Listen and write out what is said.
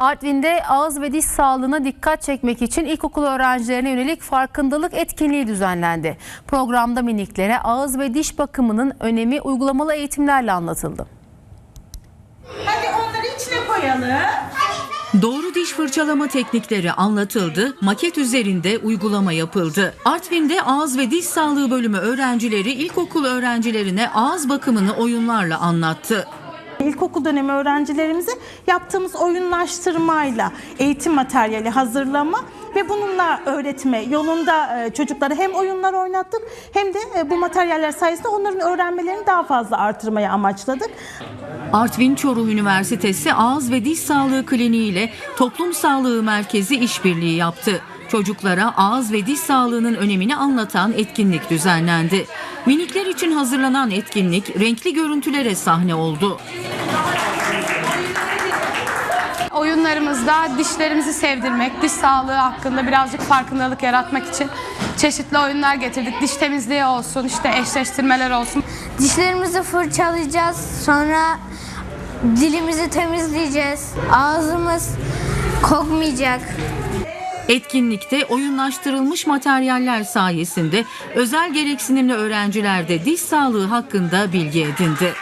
Artvin'de ağız ve diş sağlığına dikkat çekmek için ilkokul öğrencilerine yönelik farkındalık etkinliği düzenlendi. Programda miniklere ağız ve diş bakımının önemi uygulamalı eğitimlerle anlatıldı. Hadi onları içine koyalım. Doğru diş fırçalama teknikleri anlatıldı, maket üzerinde uygulama yapıldı. Artvin'de ağız ve diş sağlığı bölümü öğrencileri ilkokul öğrencilerine ağız bakımını oyunlarla anlattı. İlkokul dönemi öğrencilerimize yaptığımız oyunlaştırmayla eğitim materyali hazırlama ve bununla öğretme yolunda e, çocuklara hem oyunlar oynattık hem de e, bu materyaller sayesinde onların öğrenmelerini daha fazla artırmaya amaçladık. Artvin Çoruh Üniversitesi Ağız ve Diş Sağlığı Kliniği ile Toplum Sağlığı Merkezi işbirliği yaptı. Çocuklara ağız ve diş sağlığının önemini anlatan etkinlik düzenlendi. Minikler için hazırlanan etkinlik renkli görüntülere sahne oldu. Oyunlarımızda dişlerimizi sevdirmek, diş sağlığı hakkında birazcık farkındalık yaratmak için çeşitli oyunlar getirdik. Diş temizliği olsun, işte eşleştirmeler olsun. Dişlerimizi fırçalayacağız. Sonra dilimizi temizleyeceğiz. Ağzımız kokmayacak. Etkinlikte oyunlaştırılmış materyaller sayesinde özel gereksinimli öğrenciler de diş sağlığı hakkında bilgi edindi.